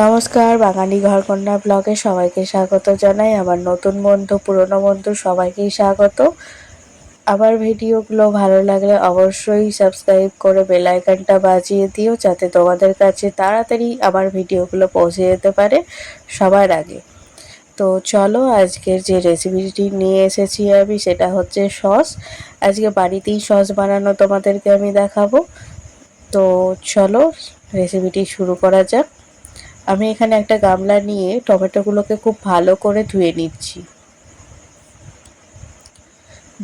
নমস্কার, বাঙালি ঘরকন্যা ব্লগে সবাইকে স্বাগত জানাই। আমার নতুন বন্ধু, পুরনো বন্ধু সবাইকেই স্বাগত। আমার ভিডিওগুলো ভালো লাগলে অবশ্যই সাবস্ক্রাইব করে বেল আইকনটা বাজিয়ে দিও, যাতে তোমাদের কাছে তাড়াতাড়ি আমার ভিডিওগুলো পৌঁছে যেতে পারে সবার আগে। তো চলো আজকের যে রেসিপিটি নিয়ে এসেছি আমি, সেটা হচ্ছে সস। আজকে বাড়িতেই সস বানানো তোমাদেরকে আমি দেখাবো। তো চলো রেসিপিটি শুরু করা যাক। আমি এখানে একটা গামলা নিয়ে টমেটোগুলোকে খুব ভালো করে ধুয়ে নিচ্ছি।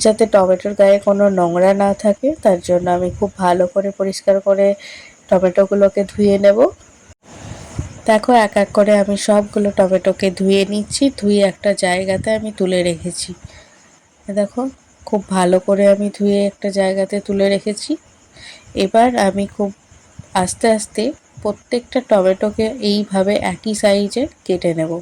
যাতে টমেটোর গায়ে কোনো নোংরা না থাকে, তার জন্য আমি খুব ভালো করে পরিষ্কার করে টমেটোগুলোকে ধুয়ে নেব। দেখো, এক এক করে আমি সবগুলো টমেটোকে ধুয়ে নিচ্ছি, ধুয়ে একটা জায়গাতে আমি তুলে রেখেছি। দেখো, খুব ভালো করে আমি ধুয়ে একটা জায়গাতে তুলে রেখেছি। এবার আমি খুব আস্তে আস্তে প্রত্যেকটা টমেটোকে এইভাবে একই সাইজে কেটে নেব।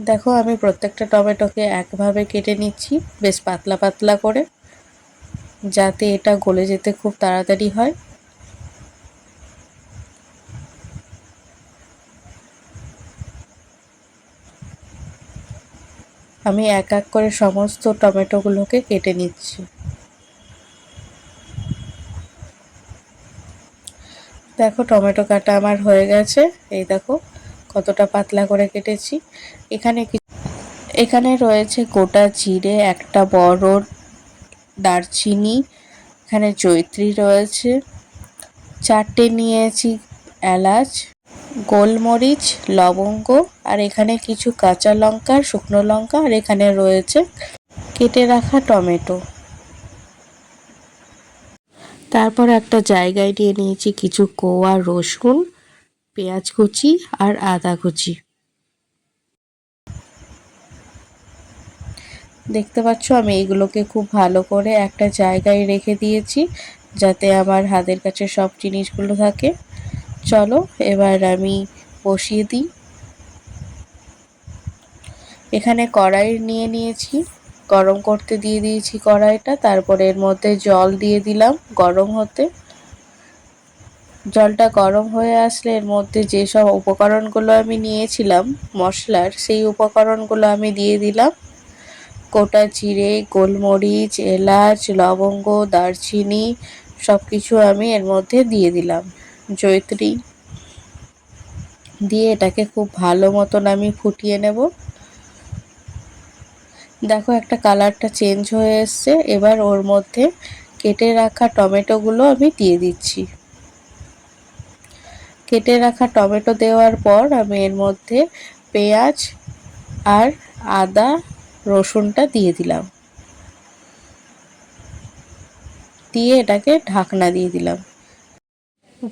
দেখো, আমি প্রত্যেকটা টমেটোকে একভাবে কেটে নিচ্ছি, বেশ পাতলা পাতলা করে, যাতে এটা গলে যেতে খুব তাড়াতাড়ি হয়। আমি এক এক করে সমস্ত টমেটোগুলোকে কেটে নিচ্ছি। দেখো, টমেটো কাটা আমার হয়ে গেছে। এই দেখো, কতটা পাতলা করে কেটেছি। এখানে এখানে রয়েছে গোটা জিরে, একটা বড় দারচিনি, এখানে জৈত্রী রয়েছে। চারটে নিয়েছি এলাচ গোলমরিচ, লবঙ্গ, আর এখানে কিছু কাঁচা লঙ্কা, শুকনো লঙ্কা, আর এখানে রয়েছে কেটে রাখা টমেটো। তারপর একটা জায়গায় নিয়ে নিয়েছি কিছু কোয়া রসুন, পেঁয়াজ কুচি, আর আদা কুচি। দেখতে পাচ্ছ, আমি এইগুলোকে খুব ভালো করে একটা জায়গায় রেখে দিয়েছি, যাতে আমার হাতের কাছে সব জিনিসগুলো থাকে। চলো, এবার আমি বসিয়ে দিই। এখানে কড়াই নিয়ে নিয়েছি, গরম করতে দিয়ে দিয়েছি কড়াইটা, তারপরে এর মধ্যে জল দিয়ে দিলাম গরম হতে। জলটা গরম হয়ে আসলে এর মধ্যে যেসব উপকরণগুলো আমি নিয়েছিলাম, মশলার, সেই উপকরণগুলো আমি দিয়ে দিলাম। গোটা জিরে, গোলমরিচ, এলাচ, লবঙ্গ, দারচিনি সব কিছু আমি এর মধ্যে দিয়ে দিলাম। জৈত্রী দিয়ে এটাকে খুব ভালো মতন আমি ফুটিয়ে নেব। দেখো একটা কালারটা চেঞ্জ হয়ে এসছে। এবার ওর মধ্যে কেটে রাখা টমেটোগুলো আমি দিয়ে দিচ্ছি। কেটে রাখা টমেটো দেওয়ার পর আমি এর মধ্যে পেঁয়াজ আর আদা রসুনটা দিয়ে দিলাম। দিয়ে এটাকে ঢাকনা দিয়ে দিলাম।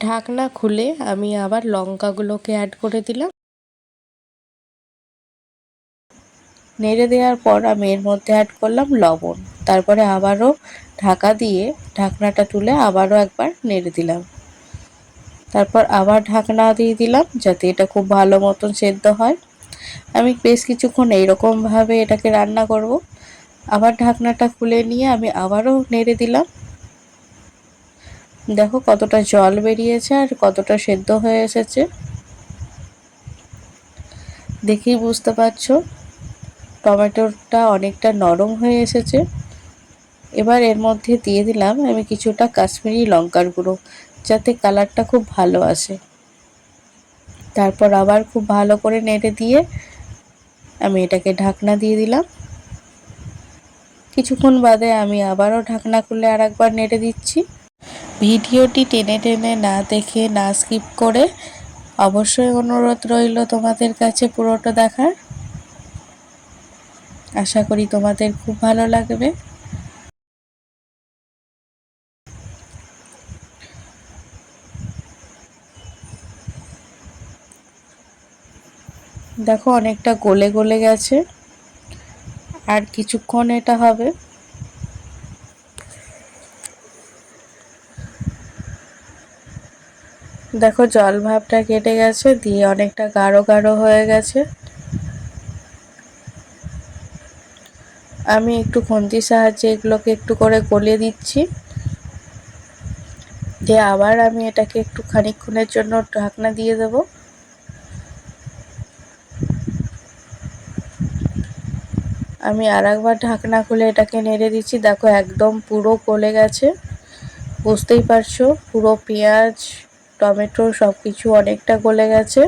ঢাকনা খুলে আমি আবার লঙ্কাগুলোকে অ্যাড করে দিলাম। নেড়ে দেওয়ার পর আমি এর মধ্যে অ্যাড করলাম লবণ। তারপরে আবারও ঢাকা দিয়ে ঢাকনাটা তুলে আবারও একবার নেড়ে দিলাম। তারপর আবার ঢাকনা দিয়ে দিলাম যাতে এটা খুব ভালো মতন সেদ্ধ হয়। আমি বেশ কিছুক্ষণ এইরকমভাবে এটাকে রান্না করব। আবার ঢাকনাটা খুলে নিয়ে আমি আবারও নেড়ে দিলাম। দেখো কতটা জল বেরিয়েছে আর কতটা সেদ্ধ হয়ে এসেছে। দেখেই বুঝতে পারছ, টমেটোটা অনেকটা নরম হয়ে এসেছে। এবার এর মধ্যে দিয়ে দিলাম আমি কিছুটা কাশ্মীরি লঙ্কার গুঁড়ো, যাতে কালারটা খুব ভালো আসে। তারপর আবার খুব ভালো করে নেড়ে দিয়ে আমি এটাকে ঢাকনা দিয়ে দিলাম। কিছুক্ষণ বাদে আমি আবারও ঢাকনা খুলে আর একবার নেড়ে দিচ্ছি। ভিডিওটি টেনে টেনে না দেখে না স্কিপ করে অবশ্যই অনুরোধ রইল তোমাদের কাছে পুরোটা দেখার। আশা করি তোমাদের খুব ভালো লাগবে। দেখো অনেকটা গলে গলে গেছে। আর কিছুক্ষণ এটা হবে। দেখো জল ভাবটা কেটে গেছে, দিয়ে অনেকটা গাঢ় গাঢ় হয়ে গেছে। আমি একটু খুন্তির সাহায্যে এগুলোকে একটু করে গলিয়ে দিচ্ছি। দিয়ে আবার আমি এটাকে একটু খানিক্ষণের জন্য ঢাকনা দিয়ে দেব। আমি আর একবার ঢাকনা খুলে এটাকে নেড়ে দিচ্ছি। দেখো একদম পুরো গলে গেছে। বুঝতেই পারছ, পুরো পেঁয়াজ টমেটো সব কিছু অনেকটা গলে গেছে।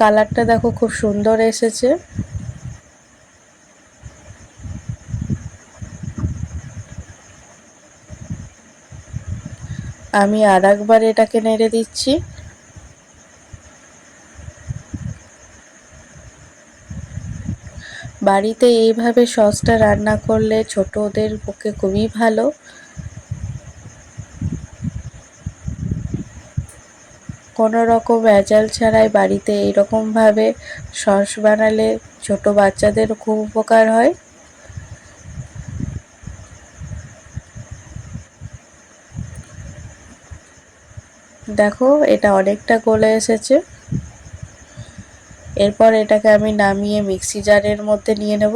কালারটা দেখো খুব সুন্দর এসেছে। আমি আর একবার এটাকে নেড়ে দিচ্ছি। বাড়িতে এইভাবে সসটা রান্না করলে ছোটদের পক্ষে খুবই ভালো। কোনো রকম ভেজাল ছাড়াই বাড়িতে এইরকমভাবে সস বানালে ছোট বাচ্চাদের খুব উপকার হয়। দেখো, এটা অনেকটা গলে এসেছে। এরপর এটাকে আমি নামিয়ে মিক্সি জারের মধ্যে নিয়ে নেব।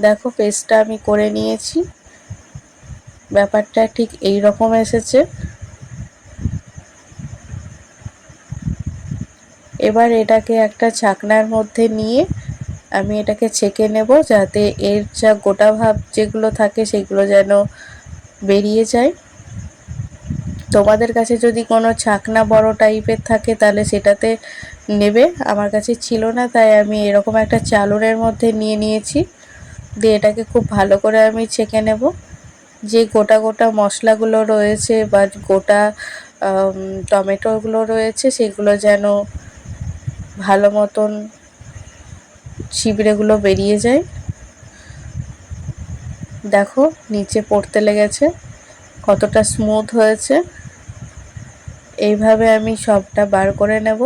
দেখো পেস্টটা আমি করে নিয়েছি। ব্যাপারটা ঠিক এই রকম এসেছে। এবার এটাকে একটা ছাকনার মধ্যে নিয়ে আমি এটাকে ছেঁকে নেব যাতে এর যা গোটা ভাব যেগুলো থাকে সেগুলো যেন বেরিয়ে যায়। তোমাদের কাছে যদি কোনো ছাকনা বড় টাইপের থাকে তাহলে সেটাতে নেবে, আমার কাছে ছিল না, তাই আমি এরকম একটা চালনের মধ্যে নিয়ে নিয়েছি। দিয়ে এটাকে খুব ভালো করে আমি ছেঁকে নেব। যে গোটা গোটা মশলাগুলো রয়েছে বা গোটা টমেটোগুলো রয়েছে, সেগুলো যেন ভালো মতন ছিবড়েগুলো বেরিয়ে যায়। দেখো, নিচে পড়তে লেগেছে, কতটা স্মুথ হয়েছে। এইভাবে আমি সবটা বার করে নেব।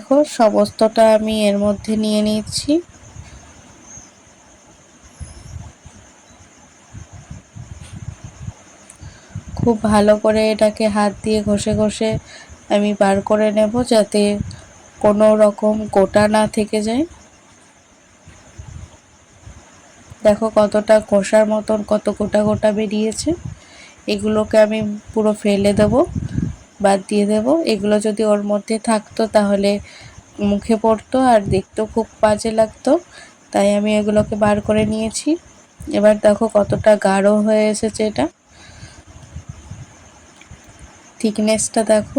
দেখো, সমস্তটা আমি এর মধ্যে নিয়ে নিচ্ছি। খুব ভালো করে এটাকে হাত দিয়ে ঘষে ঘষে আমি বার করে নেব যাতে কোনো রকম গোটা না থেকে যায়। দেখো কতটা ঘষার মতন, কত গোটা গোটা বেরিয়েছে। এগুলোকে আমি পুরো ফেলে দেব। বাদ দিয়ে দেব। এগুলো যদি ওর মধ্যে থাকতো তাহলে মুখে পড়তো আর দেখতেও খুব বাজে লাগতো। তাই আমি এগুলোকে বার করে নিয়েছি। এবার দেখো কতটা গাঢ় হয়ে এসেছে এটা। থিকনেসটা দেখো।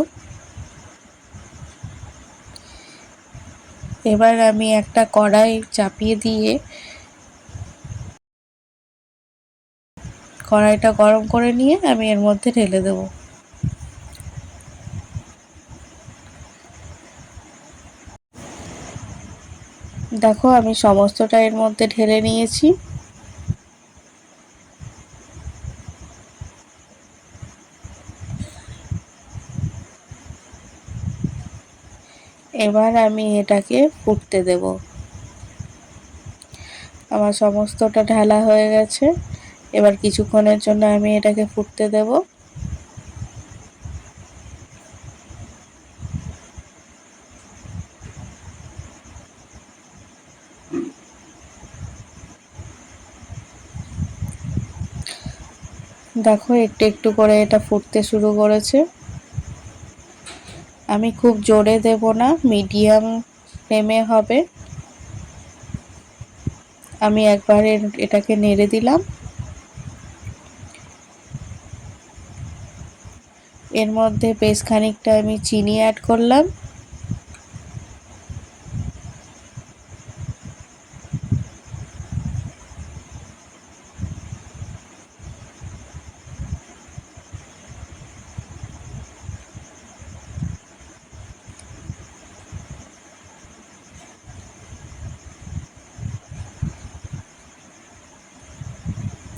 এবার আমি একটা কড়াই চাপিয়ে দিয়ে কড়াইটা গরম করে নিয়ে আমি এর মধ্যে ঢেলে দেব। দেখো, আমি সমস্তটা এর মধ্যে ঢেলে নিয়েছি। এবার আমি এটাকে ফুটতে দেব। আমার সমস্তটা ঢালা হয়ে গেছে। এবার কিছুক্ষণের জন্য আমি এটাকে ফুটতে দেব। দেখো, একটু একটু করে এটা ফুটতে শুরু করেছে। আমি খুব জোরে দেব না, মিডিয়াম ফ্লেমে হবে। আমি একবার এটাকে নেড়ে দিলাম। এর মধ্যে বেশ খানিকটা আমি চিনি অ্যাড করলাম।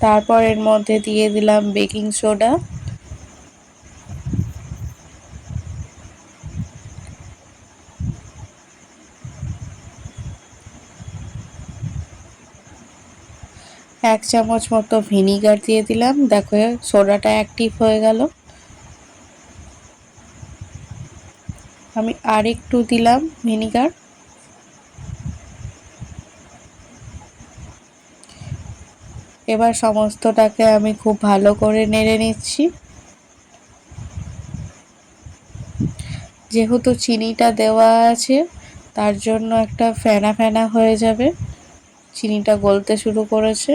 তারপর এর মধ্যে দিয়ে দিলাম বেকিং সোডা। এক চামচ মতো ভিনিগার দিয়ে দিলাম। দেখো, সোডাটা অ্যাক্টিভ হয়ে গেল। আমি আর একটু দিলাম ভিনিগার। এবার সমস্তটাকে আমি খুব ভালো করে নেড়ে নিচ্ছি। যেহেতু চিনিটা দেওয়া আছে, তার জন্য একটা ফেনা ফেনা হয়ে যাবে। চিনিটা গলতে শুরু করেছে।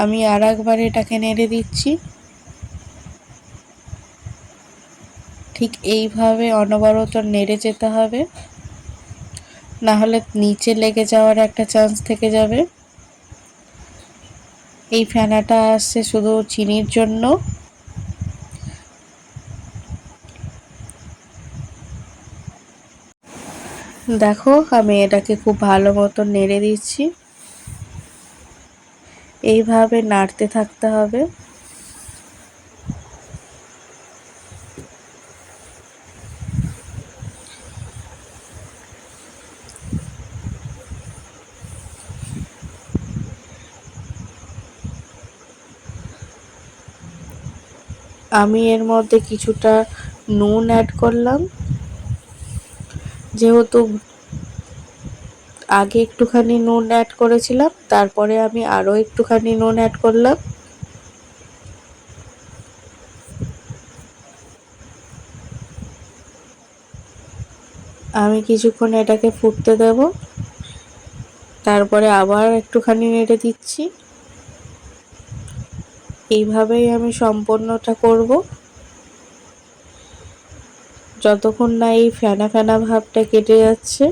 আমি আর একবার এটাকে নেড়ে দিচ্ছি। ঠিক এইভাবে অনবরত নেড়ে যেতে হবে। না হলে নিচে লেগে যাওয়ার একটা চান্স থেকে যাবে। এই ফেনাটা আসছে শুধু চিনির জন্য। দেখো, আমি এটাকে খুব ভালো মতো নেড়ে দিচ্ছি। এইভাবে নাড়তে থাকতে হবে। আমি এর মধ্যে কিছুটা নুন অ্যাড করলাম। যেহেতু আগে একটুখানি নুন অ্যাড করেছিলাম, তারপরে আমি আরও একটুখানি নুন অ্যাড করলাম। আমি কিছুক্ষণ এটাকে ফুটতে দেব। তারপরে আবার একটুখানি নেড়ে দিচ্ছি। এইভাবেই আমি সম্পূর্ণটা করব। যতক্ষণ না এই ফেনা ফেনা ভাবটা কেটে যাচ্ছে।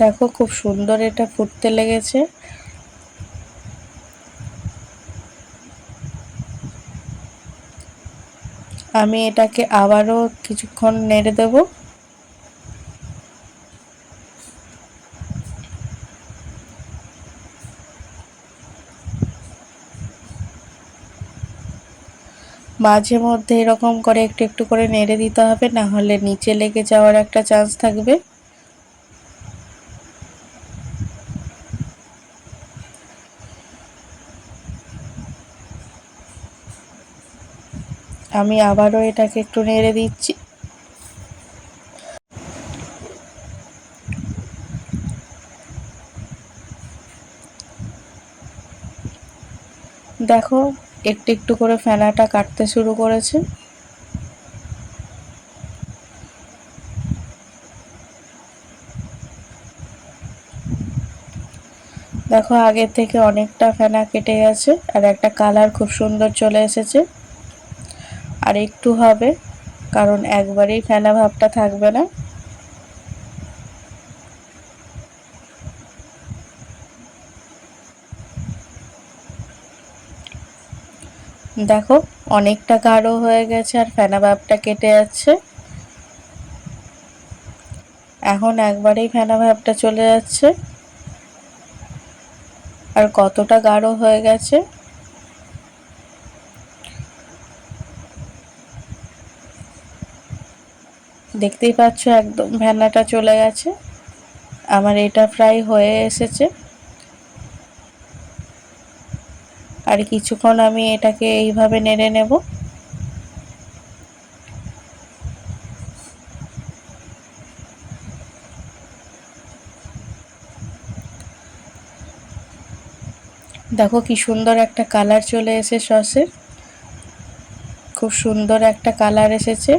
দেখো খুব সুন্দর এটা ফুটতে লেগেছে। আমি এটাকে আবারও কিছুক্ষণ নেড়ে দেব। মাঝে মধ্যে এরকম করে একটু একটু করে নেড়ে দিতে হবে, না হলে নিচে লেগে যাওয়ার একটা চান্স থাকবে। আমি আবারও এটাকে একটু নেড়ে দিচ্ছি। দেখো, একটু একটু করে ফেনাটা কাটতে শুরু করেছে। দেখো, আগের থেকে অনেকটা ফেনা কেটে গেছে, আর একটা কালার খুব সুন্দর চলে এসেছে। আর একটু হবে, কারণ একবারেই ফেনা ভাবটা থাকবে না। দেখো, অনেকটা গাঢ় হয়ে গেছে আর ফেনা ভাবটা কেটে যাচ্ছে। এখন একবারেই ফেনা ভাবটা চলে যাচ্ছে। আর কতটা গাঢ় হয়ে গেছে দেখতেই পাচ্ছ একদম ভেনাটা চলে গেছে। আমার এটা ফ্রাই হয়ে এসেছে। আর কিছুক্ষণ আমি এটাকে এইভাবে নেড়ে নেব। দেখো কি সুন্দর একটা কালার চলে এসে সসের। খুব সুন্দর একটা কালার এসেছে।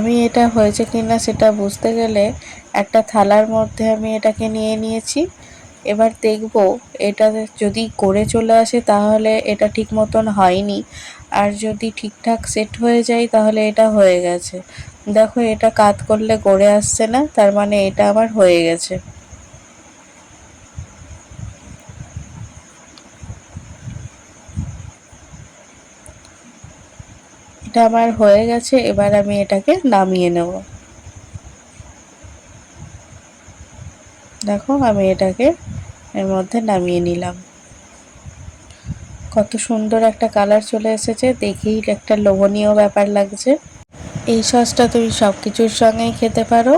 আমি এটা হয়েছে কি না সেটা বুঝতে গেলে একটা থালার মধ্যে আমি এটাকে নিয়ে নিয়েছি। এবার দেখব এটা যদি করে চলে আসে তাহলে এটা ঠিক মতন হয়নি। আর যদি ঠিকঠাক সেট হয়ে যায় তাহলে এটা হয়ে গেছে। দেখো এটা কাত করলে গড়ে আসছে না, তার মানে এটা আমার হয়ে গেছে। এটা আমার হয়ে গেছে, এবার আমি এটাকে নামিয়ে নেব। দেখো, আমি এটাকে এর মধ্যে নামিয়ে নিলাম। কত সুন্দর একটা কালার চলে এসেছে, দেখেই একটা লোভনীয় ব্যাপার লাগছে। এই সসটা তুমি সব কিছুর সঙ্গেই খেতে পারো।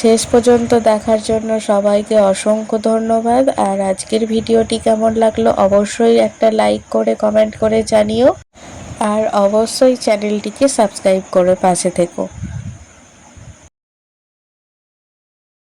শেষ পর্যন্ত দেখার জন্য সবাইকে অসংখ্য ধন্যবাদ, আর আজকের ভিডিওটি কেমন লাগল অবশ্যই একটা লাইক করে, কমেন্ট করে জানিও। আর অবশ্যই চ্যানেলটিকে সাবস্ক্রাইব করে পাশে থেকো।